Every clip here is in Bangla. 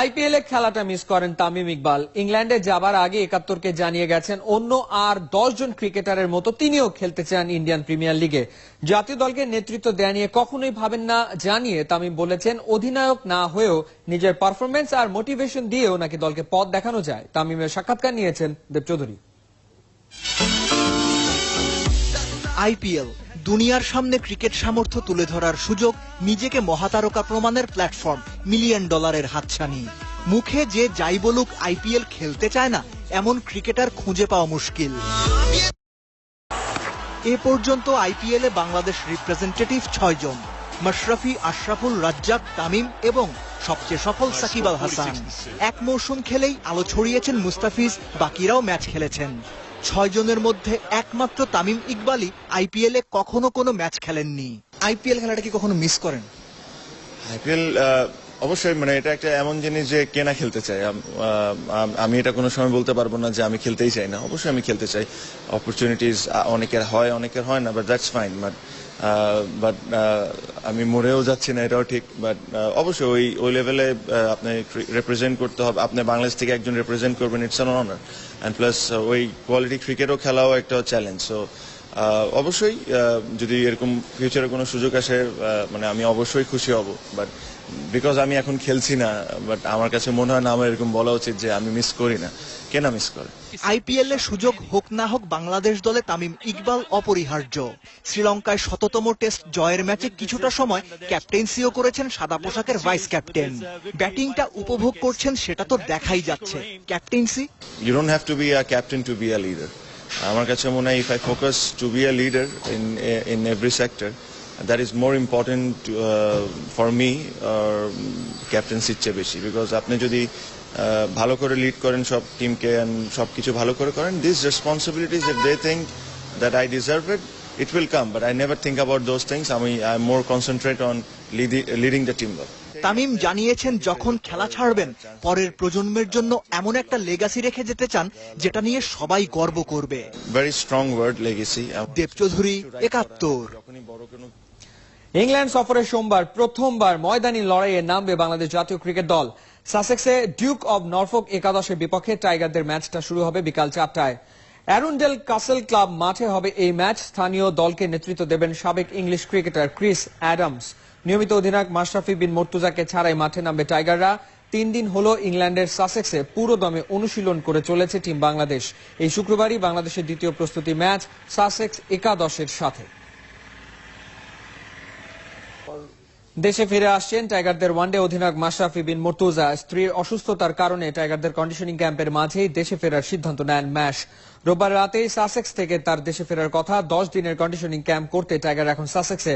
আইপিএল এ খেলাটা মিস করেন তামিম ইকবাল। ইংল্যান্ডে যাবার আগে একাত্তরকে জানিয়ে গেছেন, অন্য আর জন ক্রিকেটারের মতো তিনিও খেলতে চান ইন্ডিয়ান প্রিমিয়ার লিগে। জাতীয় দলকে নেতৃত্ব দেয়া নিয়ে কখনোই ভাবেন না, জানিয়ে তামিম বলেছেন, অধিনায়ক না হয়েও নিজের পারফরমেন্স আর মোটিভেশন দিয়েও নাকি দলকে পথ দেখানো যায়। তামিমের সাক্ষাৎকার নিয়েছেন দেব চৌধুরী। আইপিএল দুনিয়ার সামনে ক্রিকেট সামর্থ্য তুলে ধরার সুযোগ নিজেকে মহাতারকা প্রমাণের প্ল্যাটফর্ম মিলিয়ন ডলারের হাতছানি। মুখে যে যাই বলুক আইপিএল খেলতে চায় না এমন ক্রিকেটার খুঁজে পাওয়া মুশকিল। এ পর্যন্ত আইপিএলে বাংলাদেশ রিপ্রেজেন্টেটিভ ছয় জন মাশরাফি আশরাফুল রাজ্জাক তামিম এবং সবচেয়ে সফল সাকিব আল হাসান। এক মৌসুম খেলেই আলো ছড়িয়েছেন মুস্তাফিজ বাকিরাও ম্যাচ খেলেছেন। ছয় জনের মধ্যে একমাত্র তামিম ইকবালই আইপিএলে কখনো কোনো ম্যাচ খেলেননি। আইপিএল খেলাটা কি কখনো মিস করেন? আইপিএল অবশ্যই মানে এটা একটা এমন জিনিস যে কে না খেলতে আম- আমি এটা কোনো সময় বলতে পারব না যে আমি খেলতেই চাই না। অবশ্যই আমি খেলতে চাই। অপরচুনিটিস অনেকের হয় অনেকের হয় না but that's fine but but আমি মরেও যাচ্ছি না, এটাও ঠিক বাট অবশ্যই ওই ওই লেভেলে আপনি রিপ্রেজেন্ট করতে হবে। আপনি বাংলাদেশ থেকে একজন রিপ্রেজেন্ট করবেন it's on honour and plus ওই কোয়ালিটি ক্রিকেটও খেলাও একটা চ্যালেঞ্জ সো অবশ্যই যদি এরকম ফিউচারে কোনো সুযোগ আসে মানে আমি অবশ্যই খুশি হব বাট বিকজ আমি এখন খেলছি না বাট আমার কাছে মনে হয় না আমার এরকম বলা উচিত যে আমি মিস করি না। কেন মিস করে? আইপিএল এর সুযোগ হোক না হোক বাংলাদেশ দলে তামিম ইকবাল অপরিহার্য। শ্রীলঙ্কায় শততম টেস্ট জয়ের ম্যাচে কিছুটা সময় ক্যাপ্টেন্সিও করেছেন সাদা পোশাকের ভাইস ক্যাপ্টেন। ব্যাটিংটা উপভোগ করছেন সেটা তো দেখাই যাচ্ছে। Captaincy? You don't have to be a captain to be a leader আমার কাছে মনে হয় if I focus to be a leader in in every sector that is more important for me ক্যাপ্টেন্সির চেয়ে বেশি বিকজ আপনি যদি ভালো করে লিড করেন সব টিমকে সব কিছু ভালো করে করেন this responsibilities if they think that I deserve it it will come but I never think about those things আমি I more concentrate on leading the team work Tamim জানিয়েছেন যখন খেলা ছাড়বেন পরের প্রজন্মের জন্য এমন একটা লেগাসি রেখে যেতে চান যেটা নিয়ে সবাই গর্ব করবে। Very strong word legacy Dev Chowdhury একাত্তর। ইংল্যান্ড সফরে সোমবার প্রথমবার ময়দানি লড়াইয়ে নামবে বাংলাদেশ জাতীয় ক্রিকেট দল। সাসেক্সে ডিউক অব নরফোক একাদশের বিপক্ষে টাইগারদের ম্যাচটা শুরু হবে বিকাল চারটায়। অ্যারুন্ডেল কাসেল ক্লাব মাঠে হবে এই ম্যাচ। স্থানীয় দলকে নেতৃত্ব দেবেন সাবেক ইংলিশ ক্রিকেটার ক্রিস অ্যাডামস। নিয়মিত অধিনায়ক মাশরাফি বিন মর্তুজাকে ছাড়াই মাঠে নামবে টাইগাররা। তিন দিন হল ইংল্যান্ডের সাসেক্সে পুরো দমে অনুশীলন করে চলেছে টিম বাংলাদেশ। এই শুক্রবারই বাংলাদেশের দ্বিতীয় প্রস্তুতি ম্যাচ সাসেক্স একাদশের সাথে। দেশে ফিরে আসছেন টাইগারদের ওয়ানডে অধিনায়ক মাশরাফি বিন মর্তুজা। স্ত্রীর অসুস্থতার কারণে টাইগারদের কন্ডিশনিং ক্যাম্পের মাঝেই দেশে ফেরার সিদ্ধান্ত নেন ম্যাশ। রোববার রাতেই সাসেক্স থেকে তার দেশে ফেরার কথা দশ দিনের কন্ডিশনিং ক্যাম্প করতে টাইগার এখন সাসেক্সে।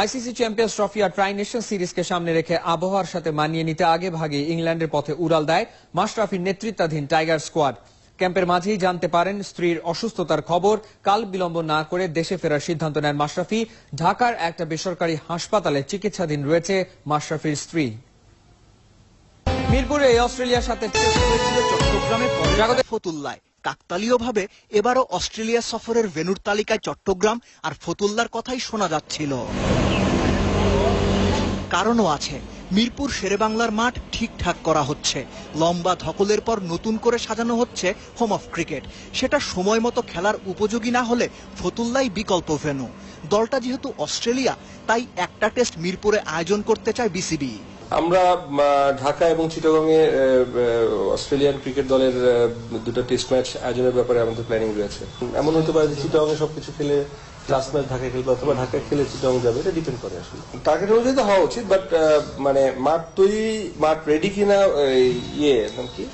আইসিসি চ্যাম্পিয়ন্স ট্রফি আর ট্রাই নেশন সিরিজকে সামনে রেখে আবহাওয়ার সাথে মানিয়ে নিতে আগে ভাগে ইংল্যান্ডের পথে উড়াল দেয় মাশরাফির নেতৃত্বাধীন টাইগার স্কোয়াড। ক্যাম্পের মাঝেই জানতে পারেন স্ত্রীর অসুস্থতার খবর। কাল বিলম্ব না করে দেশে ফেরার সিদ্ধান্ত নেন মাশরাফি। ঢাকার একটা বেসরকারি হাসপাতালে চিকিৎসাধীন রয়েছে মাশরাফির স্ত্রী। মিরপুরে অস্ট্রেলিয়ার সাথে ফতুল্লায়। কাকতালীয়ভাবে এবারও অস্ট্রেলিয়া সফরের ভেনুর তালিকায় চট্টগ্রাম আর ফতুল্লার কথাই শোনা যাচ্ছিল। কারণও আছে। মিরপুর শেরেবাংলার মাঠ ঠিকঠাক করা হচ্ছে। লম্বা ধকলের পর নতুন করে সাজানো হচ্ছে হোম অফ ক্রিকেট সেটা সময় মতো খেলার উপযোগী না হলে ফতুল্লাই বিকল্প ভেনু দলটা যেহেতু অস্ট্রেলিয়া, তাই একটা টেস্ট মিরপুরে আয়োজন করতে চায় বিসিবি আমরা ঢাকা এবং চিটাগংয়ে অস্ট্রেলিয়ান ক্রিকেট দলের দুটো টেস্ট ম্যাচ আয়োজনের ব্যাপারে আমাদের প্ল্যানিং রয়েছে। এমন হতে পারে যে সবকিছু খেলে লাস্ট ম্যাচ ঢাকায় খেলবে অথবা ঢাকায় খেলে চিটাগং যাবে এটা ডিপেন্ড করে আসলে। টার্গেট অনুযায়ী তো হওয়া উচিত বাট মানে মাঠ তৈরি মাঠ রেডি কিনা এই, ইয়ে নাম কি?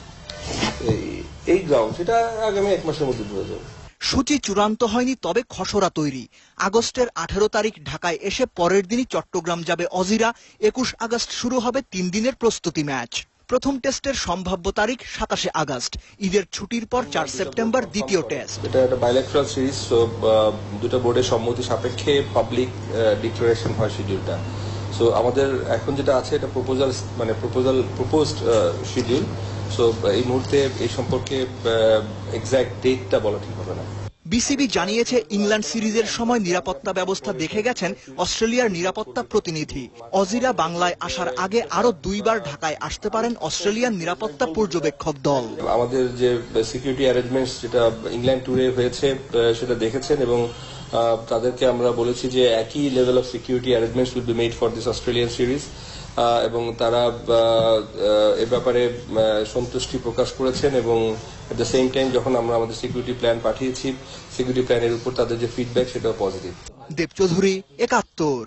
এই- এই গ্রাউন্ড সেটা আগামী এক মাসের মধ্যে বোঝা যাবে। সূচি চূড়ান্ত হয়নি তবে খসড়া তৈরি। আগস্টের আঠেরো তারিখ ঢাকায় এসে পরের দিনই চট্টগ্রাম যাবে অজিরা। একুশ আগস্ট শুরু হবে তিন দিনের প্রস্তুতি ম্যাচ। প্রথম টেস্টের সম্ভাব্য তারিখ সাতাশে আগস্ট। ঈদের ছুটির পর চার সেপ্টেম্বর দ্বিতীয় টেস্ট। এটা একটা বাইলেক্ট্রাল সিরিজ দুটো বোর্ডের সম্মতি সাপেক্ষে পাবলিক ডিক্লারেশন হয় শিডিউলটা সো আমাদের এখন যেটা আছে, এটা প্রপোজাল মানে প্রপোজাল প্রপোজড শিডিউল সো এই মুহূর্তে এই সম্পর্কে এক্সাক্ট ডেটটা বলা ঠিক হবে না। বিসিবি জানিয়েছে, ইংল্যান্ড সিরিজের সময় নিরাপত্তা ব্যবস্থা দেখে গেছেন অস্ট্রেলিয়ার নিরাপত্তা প্রতিনিধি। অজিরা বাংলায় আসার আগে আরও দুইবার ঢাকায় আসতে পারেন অস্ট্রেলিয়ান নিরাপত্তা পর্যবেক্ষক দল। আমাদের যে সিকিউরিটি অ্যারেঞ্জমেন্টস যেটা ইংল্যান্ড ট্যুরে হয়েছে সেটা দেখেছেন এবং তাদেরকে আমরা বলেছি যে একই level of security arrangements will be made for this Australian series এবং তারা এ ব্যাপারে সন্তুষ্টি প্রকাশ করেছেন এবং এট দ্য সেম টাইম যখন আমরা আমাদের সিকিউরিটি প্ল্যান পাঠিয়েছি সিকিউরিটি প্ল্যানের উপর তাদের যে ফিডব্যাক সেটাও পজিটিভ দেব চৌধুরী একাত্তর।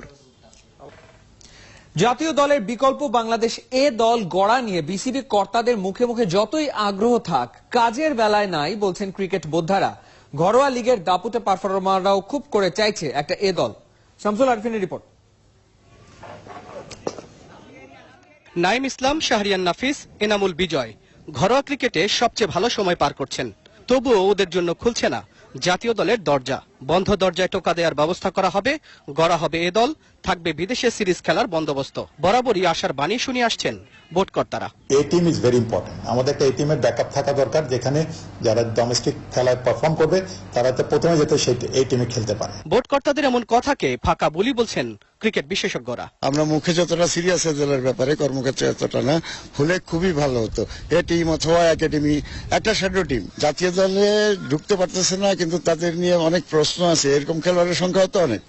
জাতীয় দলের বিকল্প বাংলাদেশ এ দল গড়া নিয়ে বিসিবি কর্তাদের মুখে মুখে যতই আগ্রহ থাক কাজের বেলায় নাই বলছেন ক্রিকেট বোদ্ধারা। ঘরোয়া লিগের দাপুটে পারফরমাররাও খুব করে চাইছে একটা এ দল। শামসুল আরফিনের রিপোর্ট। নাইম ইসলাম শাহরিয়ান নাফিস এনামুল বিজয়। ঘরোয়া ক্রিকেটে সবচেয়ে ভালো সময় পার করছেন। তবুও ওদের জন্য খুলছে না। জাতীয় দলের দরজা। বন্ধ দরজায় টোকা দেওয়ার ব্যবস্থা করা হবে গড়া হবে এ দল থাকবে বিদেশে সিরিজ খেলার বন্দোবস্ত। বরাবরই আশার বাণী শুনে আসছেন বোর্ডকর্তারা A team is very important আমাদের একটা এ টিমের ব্যাকআপ থাকা দরকার যেখানে যারা ডোমেস্টিক খেলায় পারফর্ম করবে তারা তো প্রথমে যেতে সেই এই টিমে খেলতে পারে। বোর্ডকর্তাদের এমন কথাকে ফাঁকা বলি বলছেন ক্রিকেট বিশেষজ্ঞরা। আমরা মুখে যতটা সিরিয়াস দলের ব্যাপারে কর্মক্ষেত্রে এতটা না হলে খুবই ভালো হতো। এ টিম অথবা একাডেমি একটা শ্যাডো টিম জাতীয় দলে ঢুকতে পারতেছে না কিন্তু তাদের নিয়ে অনেক প্রশ্ন আছে। এরকম খেলোয়াড়ের সংখ্যাও তো অনেক।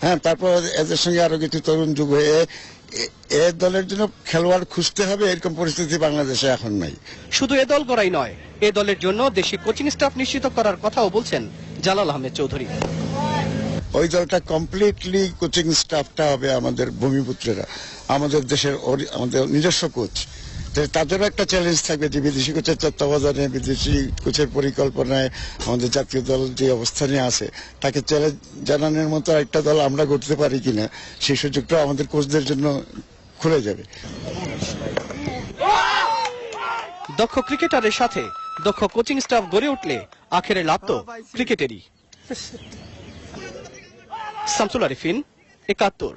হ্যাঁ তারপর এদের সঙ্গে আরও কিছু তরুণ যুগ হয়ে এ- এ দলের জন্য খেলোয়াড় খুঁজতে হবে এরকম পরিস্থিতি বাংলাদেশে এখন নাই। শুধু এ দল করাই নয় এ দলের জন্য দেশি কোচিং স্টাফ নিশ্চিত করার কথাও বলছেন জালাল আহমেদ চৌধুরী। ওই দলটা কমপ্লিটলি কোচিং স্টাফটা হবে আমাদের ভূমিপুত্রেরা, আমাদের দেশের আমাদের নিজস্ব কোচ তাদেরও একটা চ্যালেঞ্জ থাকবে যে বিদেশি কোচের তত্ত্বাবধানে, বিদেশি কোচের পরিকল্পনায় আমাদের জাতীয় দল যে অবস্থানে আছে, তাকে চ্যালেঞ্জ জানানোর মতো একটা দল আমরা করতে পারি কিনা, সেই সুযোগটা আমাদের কোচদের জন্য খুলে যাবে। দক্ষ ক্রিকেটারের সাথে দক্ষ কোচিং স্টাফ গড়ে উঠলে আখেরে লাভ তো ক্রিকেটেরই শামসুল আরিফিন একাত্তর।